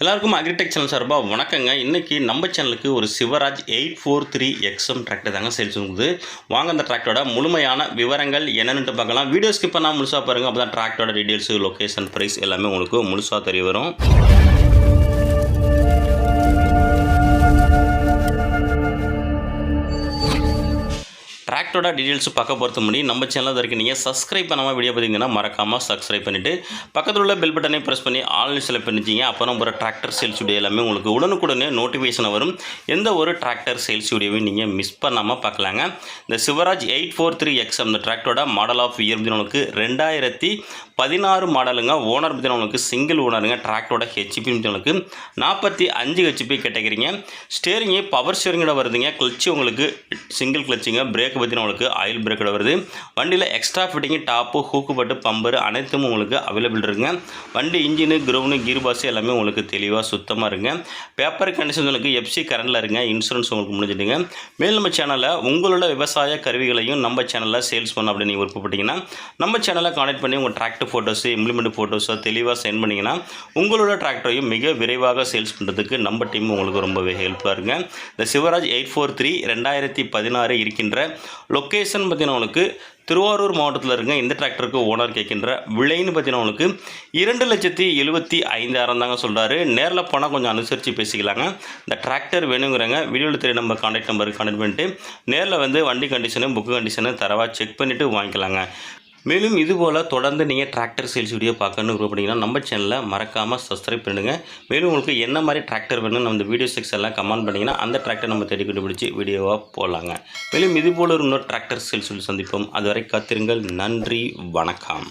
எல்லாருக்கும் agritech channel சார்பாக வணக்கங்க. இன்றைக்கி நம்ம சேனலுக்கு ஒரு Swaraj eight four three XM tractor தாங்க சேல்ஸ் வந்து வாங்க அந்த டிராக்டரோட முழுமையான விவரங்கள் என்னென்னு பார்க்கலாம். வீடியோ ஸ்கிப் பண்ணால் முழுசாக பாருங்கள் அப்போ தான் டிராக்டரோட டீட்டெயில்ஸு லொக்கேஷன் ப்ரைஸ் எல்லாமே உங்களுக்கு முழுசாக தெரிய வரும். டிராக்டரோட டீட்டெயில்ஸ் பார்க்க பொறுத்த முடியும் நம்ம சேனலில் இருக்கு நீங்கள் சப்ஸ்கிரைப் பண்ணாமல் வீடியோ பார்த்தீங்கன்னா மறக்காமல் சப்ஸ்கிரைப் பண்ணிவிட்டு பக்கத்தில் உள்ள பெல் பட்டனை ப்ரெஸ் பண்ணி ஆல் செலக்ட் பண்ணிச்சிங்க அப்புறம் ஒரு டிராக்டர் சேல்ஸ் வீடியோ எல்லாமே உங்களுக்கு உடனுக்குடனே நோட்டிஃபிகேஷன் வரும். எந்த ஒரு டிராக்டர் சேல்ஸ் வீடியோவையும் நீங்கள் மிஸ் பண்ணாமல் பார்க்கலாங்க. இந்த Swaraj eight four three X அந்த டிராக்டரோட மாடல் ஆஃப் இயர் உங்களுக்கு ரெண்டாயிரத்தி பதினாறு மாடலுங்க ஓனர் உங்களுக்கு சிங்கிள் ஓனருங்க டிராக்டரோட ஹெச்பி உங்களுக்கு நாற்பத்தி அஞ்சு ஹெச்பி கேட்டகிறீங்க ஸ்டேரிங்கு பவர் ஸ்டேரிங்கோட வருதுங்க. கிளச்சு உங்களுக்கு சிங்கிள் கிளச்சுங்க பிரேக் பற்றி உங்களுக்கு ஆயில் பிரேக்கோட வருது. வண்டியில் எக்ஸ்ட்ரா ஃபிட்டிங்கு டாப்பு ஹூக்கு பட்டு பம்பர் அனைத்தும் உங்களுக்கு அவைலபிள் இருக்குங்க. வண்டி இன்ஜினு கிரவுண்டு கீர் பாஸ் எல்லாமே உங்களுக்கு தெளிவாக சுத்தமாக இருங்க பேப்பர் கண்டிஷன் உங்களுக்கு எஃப்சி கரண்டில் இருங்க இன்சூரன்ஸ் உங்களுக்கு முடிஞ்சிடுங்க மேல் நம்ம சேனலில் உங்களோட விவசாய கருவிகளையும் நம்ம சேனலில் சேல்ஸ் பண்ண அப்படின்னு நீங்கள் விருப்பப்பட்டீங்கன்னா நம்ம சேனலை கான்டாக்ட் பண்ணி உங்கள் டிராக்டர் ஃபோட்டோஸு இம்ப்ளிமெண்ட் ஃபோட்டோஸோ தெளிவாக சென்ட் பண்ணிங்கன்னா உங்களோட டிராக்டரையும் மிக விரைவாக சேல்ஸ் பண்ணுறதுக்கு நம்ம டீம் உங்களுக்கு ரொம்பவே ஹெல்ப்ஃபுல்லாக இருக்குங்க. இந்த சிவராஜ் எயிட் ஃபோர் த்ரீ ரெண்டாயிரத்தி பதினாறு இருக்கின்ற லொக்கேஷன் பார்த்தீங்கன்னா உங்களுக்கு திருவாரூர் மாவட்டத்தில் இருங்க இந்த டிராக்டருக்கு ஓனர் கேட்கின்ற விலைன்னு பார்த்தீங்கன்னா இரண்டு லட்சத்தி எழுபத்தி ஐந்தாயிரம் தாங்க சொல்கிறாரு நேரில் போனால் கொஞ்சம் அனுசரித்து பேசிக்கலாங்க. இந்த டிராக்டர் வேணுங்கிறங்க வீடியோவில் தெரிய நம்ம கான்டாக்ட் நம்பருக்கு கான்டாக்ட் பண்ணிட்டு நேரில் வந்து வண்டி கண்டிஷனு புக்கு கண்டிஷனு தரவாக செக் பண்ணிவிட்டு வாங்கிக்கலாங்க. மேலும் இதுபோல் தொடர்ந்து நீங்கள் டிராக்டர் சேல்ஸ் வீடியோ பார்க்கணும்னு விருப்பப்பட்டீங்கன்னா நம்ம சேனலில் மறக்காமல் சப்ஸ்கிரைப் பண்ணுங்க மேலும் உங்களுக்கு என்ன மாதிரி டிராக்டர் வேணும்னு நம்ம வீடியோ செக்ஸ் எல்லாம் கமெண்ட் பண்ணிங்கன்னா அந்த டிராக்டர் நம்ம தேடி கண்டுபிடிச்சி வீடியோவாக போடலாங்க மேலும் இதுபோல் ஒரு இன்னொரு டிராக்டர் சேல்ஸ் சொல்லி சந்திப்போம். அதுவரை காத்திருங்கள். நன்றி. வணக்கம்.